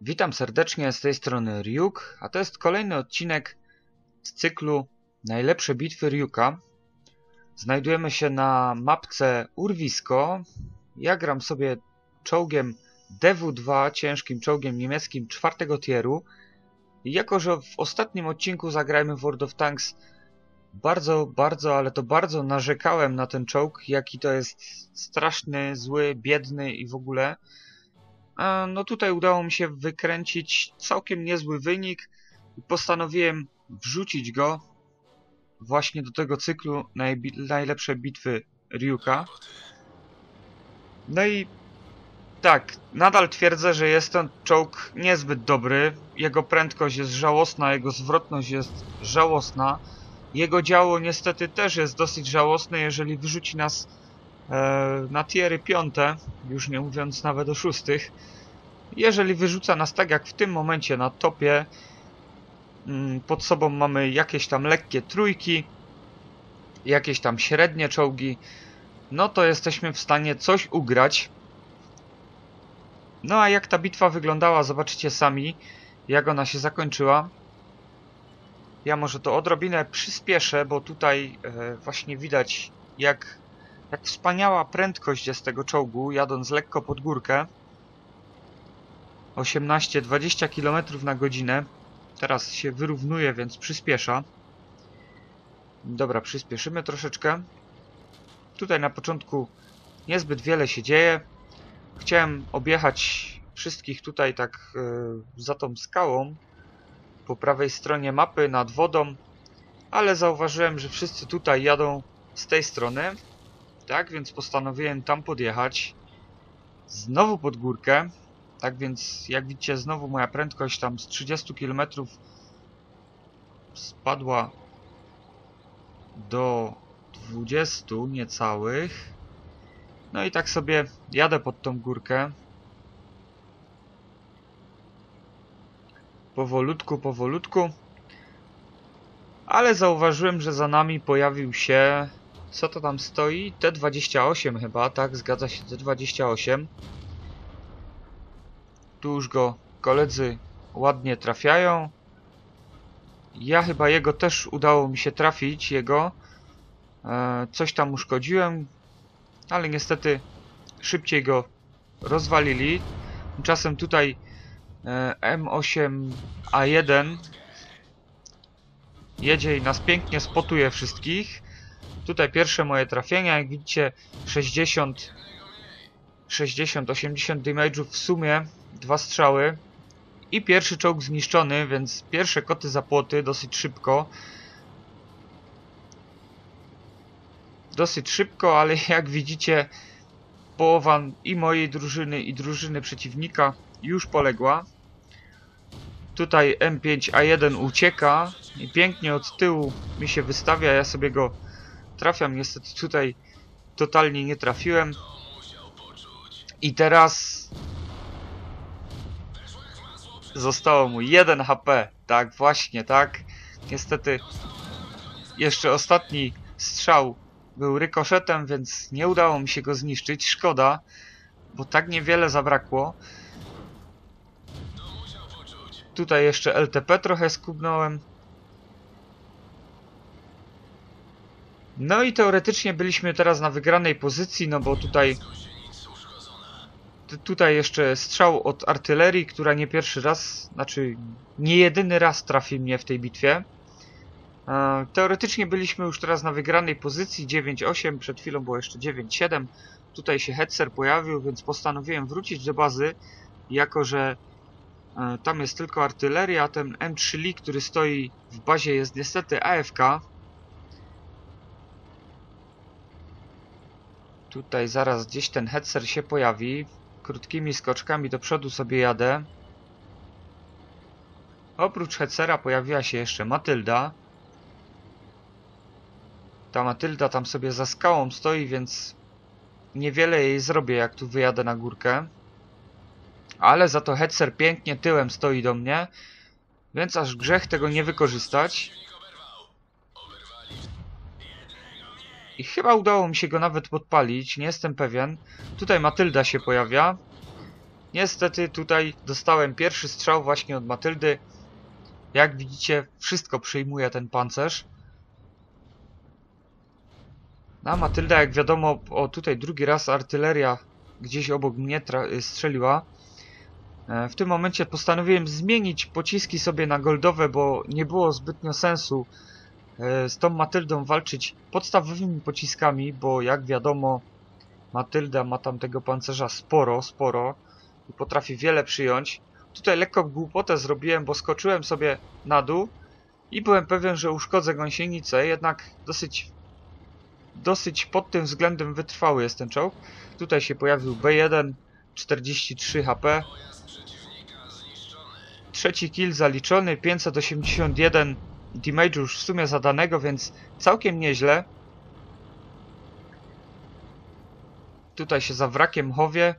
Witam serdecznie z tej strony Ryuk, a to jest kolejny odcinek z cyklu Najlepsze bitwy Ryuka. Znajdujemy się na mapce Urwisko. Ja gram sobie czołgiem DW2, ciężkim czołgiem niemieckim czwartego tieru. I jako, że w ostatnim odcinku zagrajmy w World of Tanks bardzo, bardzo, ale to bardzo narzekałem na ten czołg, jaki to jest straszny, zły, biedny i w ogóle. No tutaj udało mi się wykręcić całkiem niezły wynik i postanowiłem wrzucić go właśnie do tego cyklu najlepsze bitwy Ryuka. No i tak, nadal twierdzę, że jest ten czołg niezbyt dobry. Jego prędkość jest żałosna, jego zwrotność jest żałosna. Jego działo niestety też jest dosyć żałosne, jeżeli wyrzuci nas na tiery piąte, już nie mówiąc nawet o szóstych. Jeżeli wyrzuca nas tak jak w tym momencie na topie, mm, pod sobą mamy jakieś tam lekkie trójki, jakieś tam średnie czołgi, no to jesteśmy w stanie coś ugrać. No a jak ta bitwa wyglądała, zobaczycie sami, jak ona się zakończyła. Ja może to odrobinę przyspieszę, bo tutaj e, właśnie widać jak, jak wspaniała prędkość jest tego czołgu, jadąc lekko pod górkę. 18-20 km na godzinę. Teraz się wyrównuje, więc przyspiesza. Dobra, przyspieszymy troszeczkę. Tutaj na początku niezbyt wiele się dzieje. Chciałem objechać wszystkich tutaj tak yy, za tą skałą po prawej stronie mapy nad wodą, ale zauważyłem, że wszyscy tutaj jadą z tej strony. Tak, więc postanowiłem tam podjechać. Znowu pod górkę. Tak więc, jak widzicie, znowu moja prędkość tam z 30 km spadła do 20 niecałych. No i tak sobie jadę pod tą górkę. Powolutku, powolutku. Ale zauważyłem, że za nami pojawił się... Co to tam stoi? T28 chyba, tak? Zgadza się, T28. Tu już go koledzy ładnie trafiają. Ja chyba jego też udało mi się trafić, jego. E, coś tam uszkodziłem, ale niestety szybciej go rozwalili. Tymczasem tutaj e, M8A1 jedzie i nas pięknie spotuje wszystkich. Tutaj pierwsze moje trafienia, jak widzicie 60 60-80 damage'ów w sumie dwa strzały i pierwszy czołg zniszczony, więc pierwsze koty za płoty dosyć szybko. Dosyć szybko, ale jak widzicie połowa i mojej drużyny i drużyny przeciwnika już poległa. Tutaj M5A1 ucieka i pięknie od tyłu mi się wystawia, ja sobie go trafiam, niestety tutaj totalnie nie trafiłem. I teraz Zostało mu 1 HP. Tak, właśnie, tak. Niestety jeszcze ostatni strzał był rykoszetem, więc nie udało mi się go zniszczyć. Szkoda, bo tak niewiele zabrakło. Tutaj jeszcze LTP trochę skubnąłem. No i teoretycznie byliśmy teraz na wygranej pozycji, no bo tutaj tutaj jeszcze strzał od artylerii, która nie pierwszy raz, znaczy nie jedyny raz trafi mnie w tej bitwie. Teoretycznie byliśmy już teraz na wygranej pozycji 9-8, przed chwilą było jeszcze 9-7. Tutaj się Hetzer pojawił, więc postanowiłem wrócić do bazy, jako że e, tam jest tylko artyleria, a ten M3 Lee, który stoi w bazie jest niestety AFK. Tutaj zaraz gdzieś ten Hetzer się pojawi. Krótkimi skoczkami do przodu sobie jadę. Oprócz Hecera pojawiła się jeszcze Matylda. Ta Matylda tam sobie za skałą stoi, więc niewiele jej zrobię, jak tu wyjadę na górkę. Ale za to Hetzer pięknie tyłem stoi do mnie, więc aż grzech tego nie wykorzystać. I chyba udało mi się go nawet podpalić, nie jestem pewien. Tutaj Matylda się pojawia. Niestety tutaj dostałem pierwszy strzał właśnie od Matyldy. Jak widzicie, wszystko przyjmuje ten pancerz. Na Matylda, jak wiadomo, o tutaj drugi raz artyleria gdzieś obok mnie strzeliła. E, w tym momencie postanowiłem zmienić pociski sobie na goldowe, bo nie było zbytnio sensu z tą Matyldą walczyć podstawowymi pociskami, bo jak wiadomo Matylda ma tam tego pancerza sporo, sporo i potrafi wiele przyjąć. Tutaj lekko głupotę zrobiłem, bo skoczyłem sobie na dół i byłem pewien, że uszkodzę gąsienicę, jednak dosyć dosyć pod tym względem wytrwały jest ten czołg. Tutaj się pojawił B1, 43 HP. Trzeci kill zaliczony, 581 damage już w sumie zadanego, więc całkiem nieźle. Tutaj się za wrakiem chowie.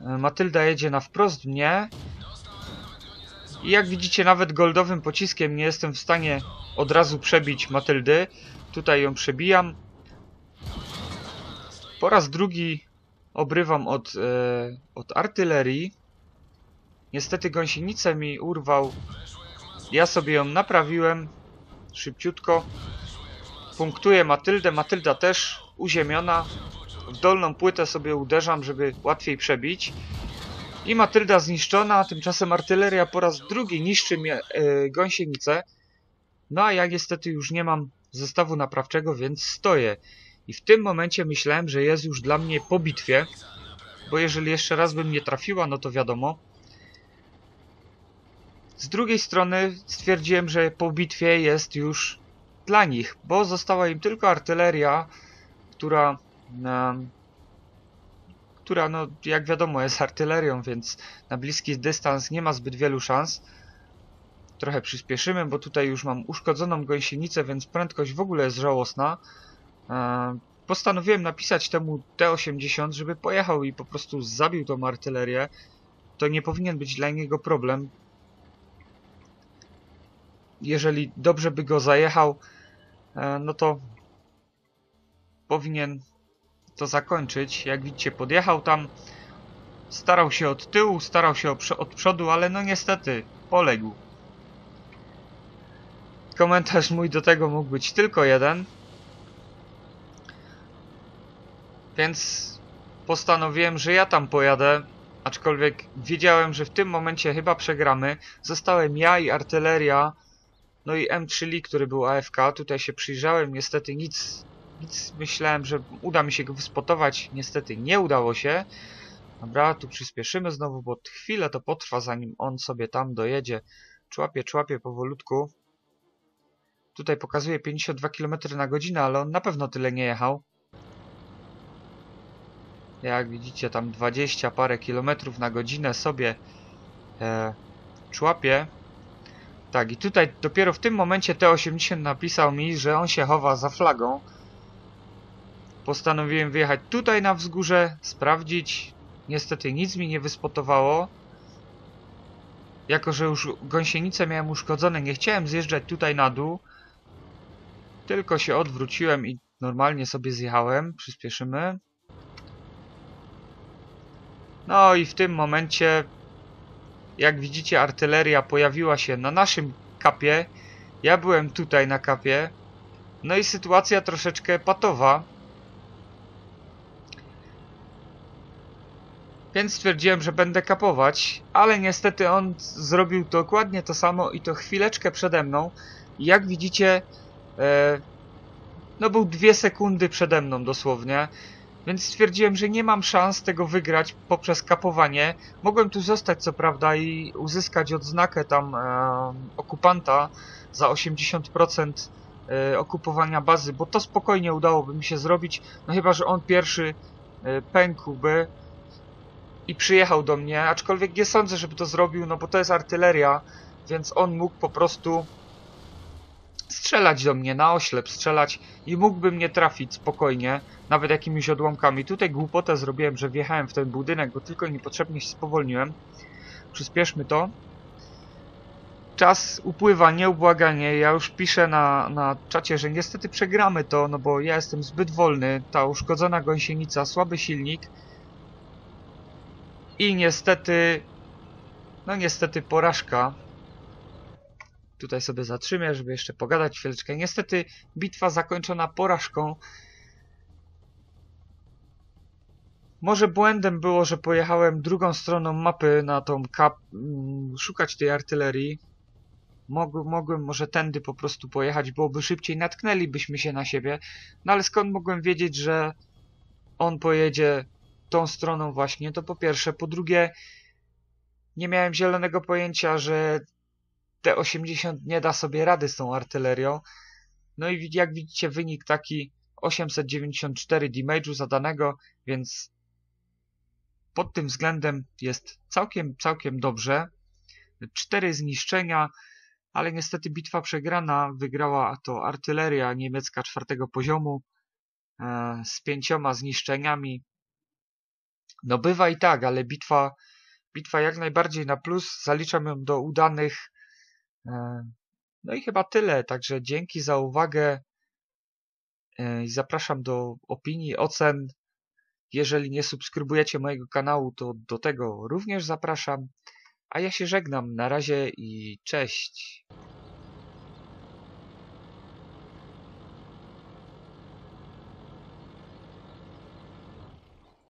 Matylda jedzie na wprost mnie. I jak widzicie nawet goldowym pociskiem nie jestem w stanie od razu przebić Matyldy. Tutaj ją przebijam. Po raz drugi obrywam od, e, od artylerii. Niestety gąsienicę mi urwał. Ja sobie ją naprawiłem szybciutko. Punktuję Matyldę. Matylda też uziemiona. W dolną płytę sobie uderzam, żeby łatwiej przebić. I Matylda zniszczona, tymczasem artyleria po raz drugi niszczy mnie gąsienicę. No a ja niestety już nie mam zestawu naprawczego, więc stoję. I w tym momencie myślałem, że jest już dla mnie po bitwie. Bo jeżeli jeszcze raz bym nie trafiła, no to wiadomo. Z drugiej strony stwierdziłem, że po bitwie jest już dla nich, bo została im tylko artyleria, która, która no, jak wiadomo jest artylerią, więc na bliski dystans nie ma zbyt wielu szans. Trochę przyspieszymy, bo tutaj już mam uszkodzoną gąsienicę, więc prędkość w ogóle jest żałosna. Postanowiłem napisać temu T-80, żeby pojechał i po prostu zabił tą artylerię. To nie powinien być dla niego problem. Jeżeli dobrze by go zajechał, e, no to powinien to zakończyć. Jak widzicie, podjechał tam, starał się od tyłu, starał się od przodu, ale no niestety poległ. Komentarz mój do tego mógł być tylko jeden. Więc postanowiłem, że ja tam pojadę, aczkolwiek wiedziałem, że w tym momencie chyba przegramy. Zostałem ja i artyleria, no i M3 Lee, który był AFK. Tutaj się przyjrzałem, niestety nic, nic myślałem, że uda mi się go wyspotować. Niestety nie udało się. Dobra, tu przyspieszymy znowu, bo chwilę to potrwa, zanim on sobie tam dojedzie. Człapie, człapie powolutku. Tutaj pokazuje 52 km na godzinę, ale on na pewno tyle nie jechał. Jak widzicie, tam 20 parę kilometrów na godzinę sobie e, człapie. Tak, i tutaj dopiero w tym momencie T80 napisał mi, że on się chowa za flagą. Postanowiłem wyjechać tutaj na wzgórze, sprawdzić. Niestety nic mi nie wyspotowało. Jako, że już gąsienice miałem uszkodzone, nie chciałem zjeżdżać tutaj na dół. Tylko się odwróciłem i normalnie sobie zjechałem. Przyspieszymy. No i w tym momencie, jak widzicie, artyleria pojawiła się na naszym kapie. Ja byłem tutaj na kapie. No i sytuacja troszeczkę patowa. Więc stwierdziłem, że będę kapować, ale niestety on zrobił dokładnie to samo i to chwileczkę przede mną. Jak widzicie, e, no był dwie sekundy przede mną dosłownie. Więc stwierdziłem, że nie mam szans tego wygrać poprzez kapowanie. Mogłem tu zostać co prawda i uzyskać odznakę tam e, okupanta za 80% e, okupowania bazy, bo to spokojnie udałoby mi się zrobić. No chyba, że on pierwszy e, pękłby i przyjechał do mnie, aczkolwiek nie sądzę, żeby to zrobił, no bo to jest artyleria, więc on mógł po prostu strzelać do mnie na oślep, strzelać i mógłby mnie trafić spokojnie, nawet jakimiś odłamkami. Tutaj głupotę zrobiłem, że wjechałem w ten budynek, bo tylko niepotrzebnie się spowolniłem. Przyspieszmy to. Czas upływa nieubłaganie. Ja już piszę na, na czacie, że niestety przegramy to, no bo ja jestem zbyt wolny. Ta uszkodzona gąsienica, słaby silnik. I niestety, no niestety porażka. Tutaj sobie zatrzymię, żeby jeszcze pogadać chwileczkę. Niestety bitwa zakończona porażką. Może błędem było, że pojechałem drugą stroną mapy na tą kap... mm, szukać tej artylerii. Mog, mogłem może tędy po prostu pojechać, byłoby szybciej, natknęlibyśmy się na siebie. No ale skąd mogłem wiedzieć, że on pojedzie tą stroną właśnie, to po pierwsze. Po drugie, nie miałem zielonego pojęcia, że T-80 nie da sobie rady z tą artylerią. No i jak widzicie wynik taki 894 damage'u zadanego, więc pod tym względem jest całkiem, całkiem dobrze. Cztery zniszczenia, ale niestety bitwa przegrana. Wygrała to artyleria niemiecka czwartego poziomu e, z pięcioma zniszczeniami. No bywa i tak, ale bitwa, bitwa jak najbardziej na plus. Zaliczam ją do udanych. E, no i chyba tyle. Także dzięki za uwagę e, i zapraszam do opinii, ocen. Jeżeli nie subskrybujecie mojego kanału, to do tego również zapraszam. A ja się żegnam. Na razie i cześć.